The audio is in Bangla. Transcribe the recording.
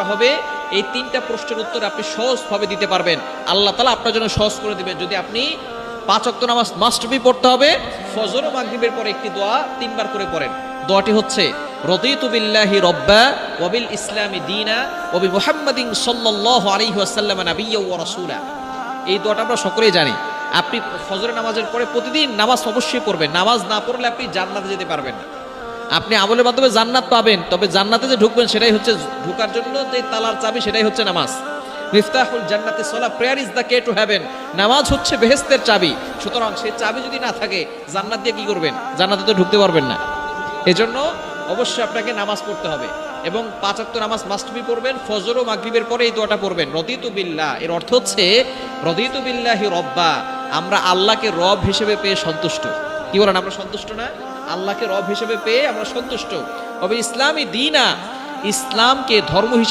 হবে, এই তিনটা প্রশ্নের উত্তর আপনি সহজভাবে দিতে পারবেন। আল্লাহ তালা আপনার জন্য সহজ করে দিবেন। যদি আপনি পাঁচ অক্ত নামাজ মাস্ট বি পড়তে হবে, ফজর ও মাগরিবের পরে একটি দোয়া তিনবার করে পড়েন। দোয়াটি হচ্ছে, রদিতু বিল্লাহি রব্বা ওয়াবিল ইসলামি দিনা ওবি মুহাম্মাদিন সাল্লাল্লাহু আলাইহি ওয়াসাল্লাম নাবিয়্যা ওয়া রাসূলা। এই দোয়াটা আমরা সকলেই জানি। আপনি ফজরের নামাজের পরে প্রতিদিন নামাজ অবশ্যই পড়বেন। নামাজ না পড়লে আপনি জান্নাতে যেতে পারবেন না। আপনি আমলের মাধ্যমে জান্নাত পাবেন, তবে জান্নাতে যে ঢুকবেন সেটাই হচ্ছে ঢুকার জন্য যে তালার চাবি সেটাই হচ্ছে নামাজ। মিফতাহুল জান্নাতে সলা prayer is the key to heaven নামাজ হচ্ছে বেহেস্তের চাবি, সুতরাং সেই চাবি যদি না থাকে, জান্নাত দিয়ে কি করবেন? জান্নাতে তো ঢুকতে পারবেন না। এজন্য অবশ্যই আপনাকে নামাজ পড়তে হবে, এবং পাঁচ ওয়াক্ত নামাজ মাস্টবি পড়বেন, ফজর ও মাগরিবের পরে এই দোয়াটা পড়বেন। রদিতু বিল্লাহ, এর অর্থ হচ্ছে, রদিতু বিল্লাহি রব্বা, আমরা আল্লাহকে রব হিসেবে পেয়ে সন্তুষ্ট। কি বলেন, আমরা সন্তুষ্ট না? আল্লাহকে রব হিসেবে পেয়ে আমরা সন্তুষ্ট। তবে ইসলামী দিনা ইসলামকে ধর্ম হিসেবে